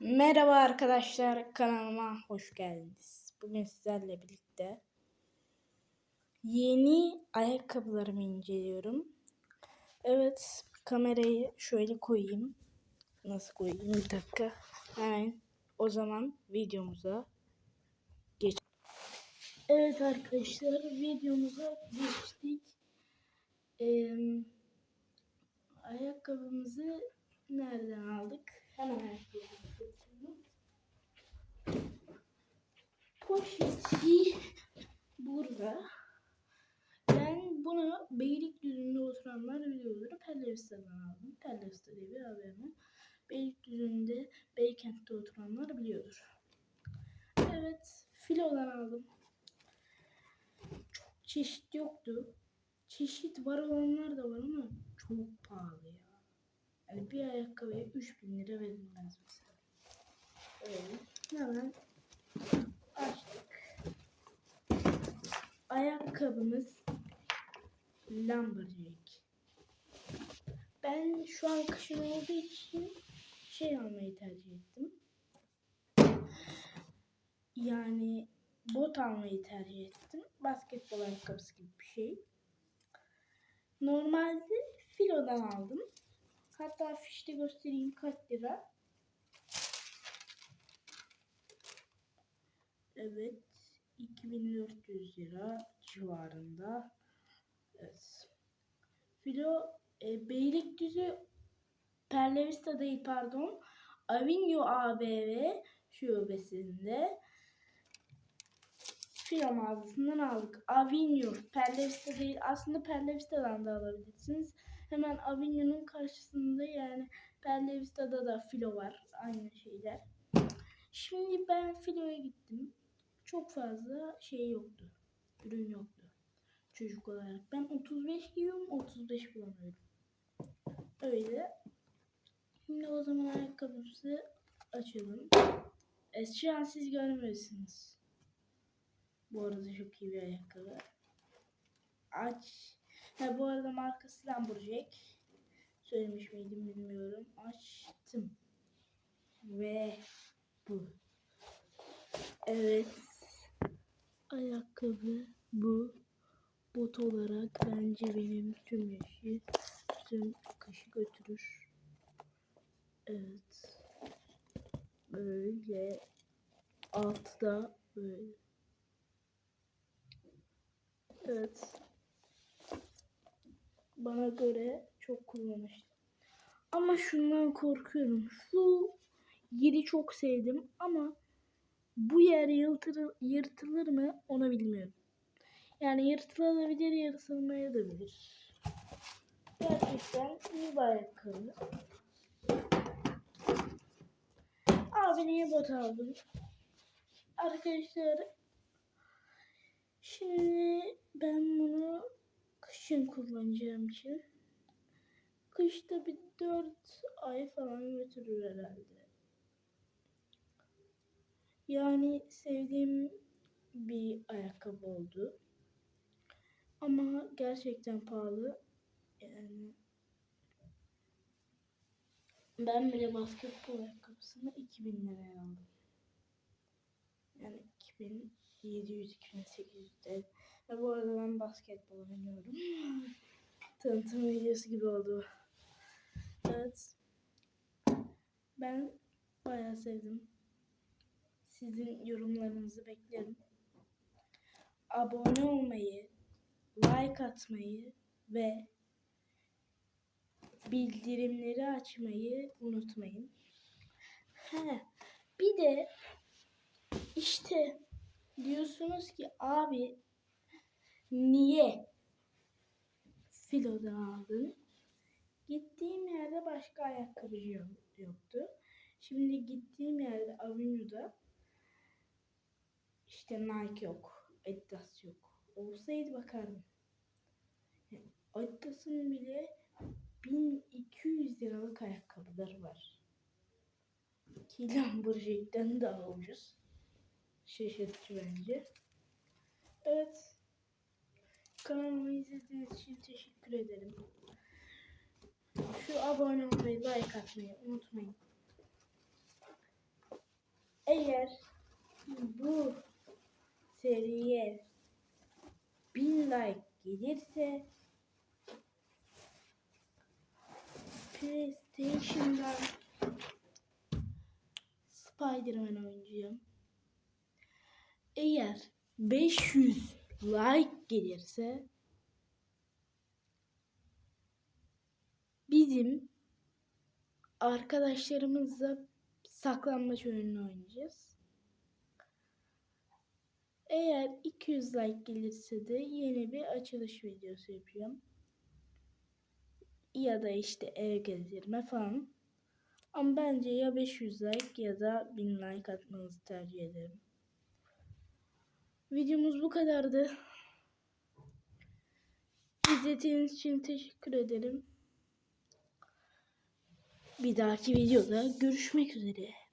Merhaba arkadaşlar kanalıma hoş geldiniz. Bugün sizlerle birlikte yeni ayakkabılarımı inceliyorum. Evet kamerayı şöyle koyayım. Nasıl koyayım bir dakika. Hemen o zaman videomuza geç. Evet arkadaşlar videomuza geçtik. Ee, ayakkabımızı nereden aldık? Hemen. Poşeti burada. Ben bunu Beylikdüzü'nde oturanlar biliyordur. Pellevisa'dan aldım. Pellevisa diye bir AVM. Beylikdüzü'nde Beykent'te oturanlar biliyordur. Evet, filodan aldım. Çok çeşit yoktu. Çeşit var olanlar da var ama çok pahalı ya. Yani bir ayakkabıya 3000 lira verilmez mesela. Öyle. Hemen açtık. Ayakkabımız Lumberjack. Ben şu an kışın olduğu için şey almayı tercih ettim. Yani bot almayı tercih ettim. Basketbol ayakkabısı gibi bir şey. Normalde filodan aldım. Hatta fişte göstereyim kaç lira. Evet. 2400 lira civarında. Evet. Filo e, Beylikdüzü Perlevista değil pardon. Avignon ABV şubesinde filo mağazasından aldık. Avignon Perlevista değil. Aslında Perlevista'dan da alabilirsiniz. Hemen Avignon'un karşısında yani Perlevista'da da filo var. Aynı şeyler. Şimdi ben filoya gittim. Çok fazla şey yoktu. Ürün yoktu. Çocuk olarak. Ben 35 giyiyorum. 35 bulamıyorum. Öyle. Şimdi o zaman ayakkabımızı açalım. Şu an siz görmüyorsunuz. Bu arada çok iyi bir ayakkabı. Aç. Ha, bu arada markası Lamborghini. Söylemiş miydim bilmiyorum. Açtım. Ve bu. Evet. Ayakkabı bu. Bot olarak bence benim tüm yaşı tüm kaşı götürür. Evet. Böyle altta böyle. Evet. Bana göre çok kullanışlı. Ama şundan korkuyorum. Şu yeri çok sevdim ama bu yer yırtılır, yırtılır mı onu bilmiyorum. Yani yırtılabilir, yırtılmaya da bilir. Gerçekten iyi bir ayakkabı. Abi niye bot aldım? Arkadaşlar şimdi ben bunu kışın kullanacağım için kışta bir 4 ay falan götürür herhalde. Yani sevdiğim bir ayakkabı oldu. Ama gerçekten pahalı. Yani ben bile basketbol ayakkabısını 2000 liraya aldım. Yani 2700-2800 TL. Ve bu arada ben basketbol oynuyorum. Tanıtım videosu gibi oldu. Evet. Ben bayağı sevdim. Sizin yorumlarınızı beklerim. Abone olmayı, like atmayı ve bildirimleri açmayı unutmayın. He, bir de işte diyorsunuz ki abi niye filodan aldın? Gittiğim yerde başka ayakkabıcı yoktu. Şimdi gittiğim yerde Avenü'de işte Nike yok, Adidas yok. Olsaydı bakardım. Adidas'ın bile 1200 liralık ayakkabıları var. Ki Lamborghini'den daha ucuz. Şaşırtıcı bence. Evet. Kanalımı izlediğiniz için teşekkür ederim. Şu abone olmayı, like atmayı unutmayın. Eğer bu seriye 1000 like gelirse PlayStation'dan Spider-Man oynayacağım. Eğer 500 like gelirse bizim arkadaşlarımızla saklanmaç oyununu oynayacağız. Eğer 200 like gelirse de yeni bir açılış videosu yapacağım. Ya da işte ev gezdirme falan. Ama bence ya 500 like ya da 1000 like atmanızı tercih ederim. Videomuz bu kadardı. İzlediğiniz için teşekkür ederim. Bir dahaki videoda görüşmek üzere.